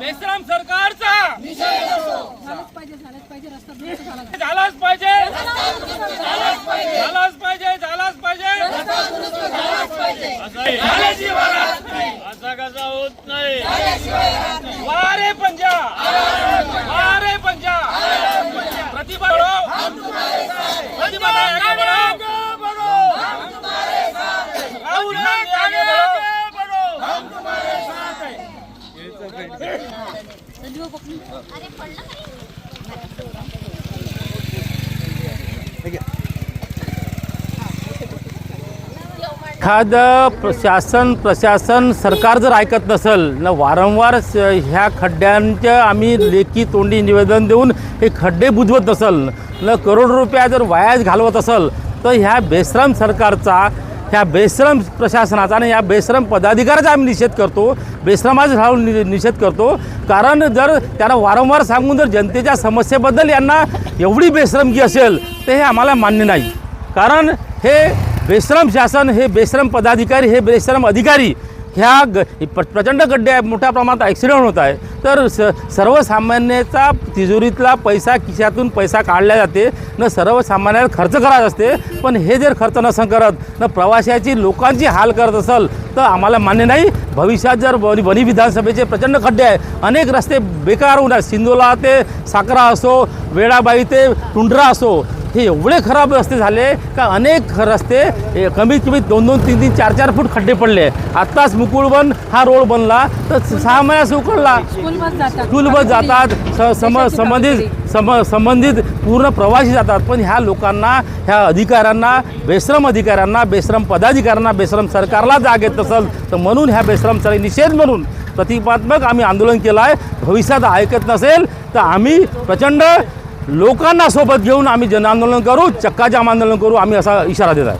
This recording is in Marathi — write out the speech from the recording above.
बेसराम सरकारचा. झालाच पाहिजे झालाच पाहिजे. झालाच पाहिजे झालाच पाहिजे. झालाच पाहिजे झालाच पाहिजे असा कसा होत नाही. वारे पंजा. वारे पंजा. प्रतिभा प्रतिभा एखादं प्रशासन प्रशासन सरकार जर ऐकत नसेल न वारंवार ह्या खड्ड्यांच्या आम्ही लेखी तोंडी निवेदन देऊन हे खड्डे बुजवत नसेल न करोड रुपया जर वायाच घालवत असेल तर ह्या बेसराम सरकारचा ह्या बेश्रम प्रशासनाचा आणि या बेश्रम पदाधिकाऱ्याचा आम्ही निषेध करतो. बेश्रमाचा राहून नि निषेध करतो. कारण जर त्यांना वारंवार सांगून जर जनतेच्या समस्येबद्दल यांना एवढी बेश्रमगी असेल तर हे आम्हाला मान्य नाही. कारण हे बेश्रम शासन हे बेश्रम पदाधिकारी हे बेश्रम अधिकारी ह्या ग प्र- प्रचंड गड्डे आहे, मोठ्या प्रमाणात ॲक्सिडेंट होत आहे. तर स सर्वसामान्याचा तिजोरीतला पैसा खिशातून पैसा काढला जाते न सर्वसामान्याला खर्च करायचा असते पण हे जर खर्च नसं करत न प्रवाशाची लोकांची हाल करत असेल तर आम्हाला मान्य नाही. भविष्यात जर वनी वनी विधानसभेचे प्रचंड खड्डे आहे अनेक रस्ते बेकार होऊन आहेत. सिंधोला ते साकरा असो वेळाबाई ते टुंड्रा असो हे एवढे खराब रस्ते झाले का अनेक रस्ते कमीत कमी दोन दोन तीन तीन चार चार फूट खड्डे पडले. आत्ताच मुकुळवन हा रोड बनला. तर सहा महिन्यास उकळला स्कूल बस जातात. सम संबंधित सम संबंधित पूर्ण प्रवासी जातात. पण ह्या लोकांना ह्या अधिकाऱ्यांना बेश्रम अधिकाऱ्यांना बेश्रम पदाधिकाऱ्यांना बेश्रम सरकारला जाग येत नसेल तर म्हणून ह्या बेश्रमचा निषेध म्हणून प्रतिकात्मक आम्ही आंदोलन केलं आहे भविष्यात ऐकत नसेल तर आम्ही प्रचंड लोकांना सोबत घेऊन आम्ही जन आंदोलन करू चक्काजाम आंदोलन करू आम्ही असा इशारा देत आहे.